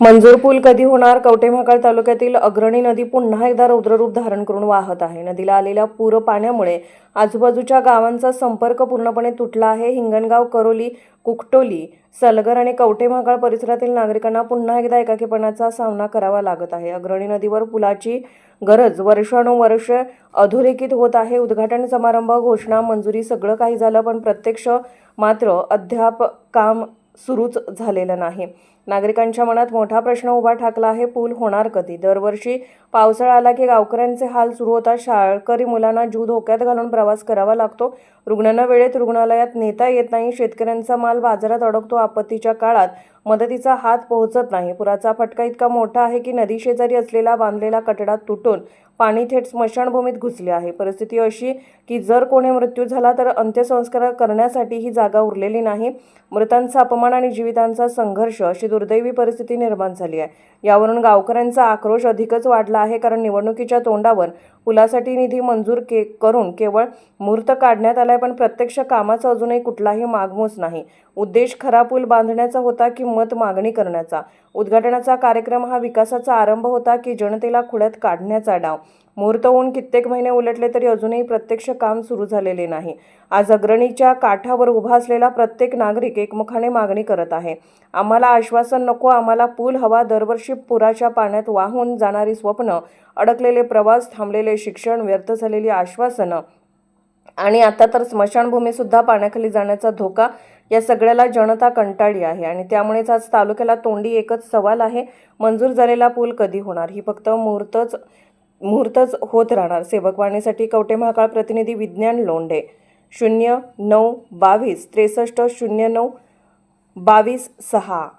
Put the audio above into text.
मंजूर पूल कधी होणार? कवठे महाकाळ तालुक्यातील अग्रणी नदी पुन्हा एकदा रौद्ररूप धारण करून वाहत आहे. नदीला आलेल्या पूर पाण्यामुळे आजूबाजूच्या गावांचा संपर्क पूर्णपणे तुटला आहे. हिंगणगाव करोली कुकटोली सलगर आणि कवठे महाकाळ परिसरातील नागरिकांना पुन्हा एकदा एकाकीपणाचा सामना करावा लागत आहे. अग्रणी नदीवर पुलाची गरज वर्षानुवर्ष अधोरेखित होत आहे. उद्घाटन समारंभ घोषणा मंजुरी सगळं काही झालं पण प्रत्यक्ष मात्र अद्याप काम सुरूच झालेलं नाही. नागरिकांच्या मनात मोठा प्रश्न उभा ठाकला आहे पूल होणार कधी? दरवर्षी पावसाळा आला की गावकऱ्यांचे हाल सुरू होतात. शाळकरी मुलांना जीव धोक्यात घालून प्रवास करावा लागतो. रुग्णांना वेळेत रुग्णालयात नेता येत नाही. शेतकऱ्यांचा माल बाजारात अडकतो. आपत्तीच्या काळात मदतीचा हात पोहोचत नाही. पुराचा फटका इतका मोठा आहे की नदी शेजारी असलेला बांधलेला कटडा तुटून पाणी थेट स्मशानभूमीत घुसले आहे. परिस्थिती अशी की जर कोणी मृत्यू झाला तर अंत्यसंस्कार करण्यासाठी ही जागा उरलेली नाही. मृतांचा अपमान आणि जीवितांचा संघर्ष अशी दुर्दैवी परिस्थिती निर्माण झाली आहे. यावरून गावकऱ्यांचा आक्रोश अधिकच वाढला आहे कारण निवडणुकीच्या तोंडावर पुलासाठी निधी मंजूर के करून केवळ मुहूर्त काढण्यात आलाय पण प्रत्यक्ष कामाचा अजूनही कुठलाही मागमूस नाही. उद्देश खरा पूल बांधण्याचा होता की मत मागणी करण्याचा? उद्घाटनाचा कार्यक्रम हा विकासाचा आरंभ होता की जनतेला खुळ्यात काढण्याचा डाव? मुहूर्त होऊन कित्येक महिने उलटले तरी अजूनही प्रत्यक्ष काम सुरू झालेले नाही. आज अग्रणीच्या काठावर उभा असलेला प्रत्येक नागरिक एकमुखाने मागणी करत आहे. आम्हाला आश्वासन नको आम्हाला पूल हवा दरवर्षी पुराच्या पाण्यात वाहून जाणारी स्वप्न अडकलेले प्रवास थांबलेले शिक्षण व्यर्थ झालेली आश्वासनं आणि आता तर स्मशानभूमीसुद्धा पाण्याखाली जाण्याचा धोका या सगळ्याला जनता कंटाळली आहे आणि त्यामुळेच आज तालुक्याला तोंडी एकच सवाल आहे मंजूर झालेला पूल कधी होणार? ही फक्त मुहूर्तच मुहूर्तच होत राहणार. सेवकवाणीसाठी कवटे महाकाळ प्रतिनिधी विज्ञान लोंढे. शून्य नऊ बावीस त्रेसष्ट शून्य नऊ बावीस सहा.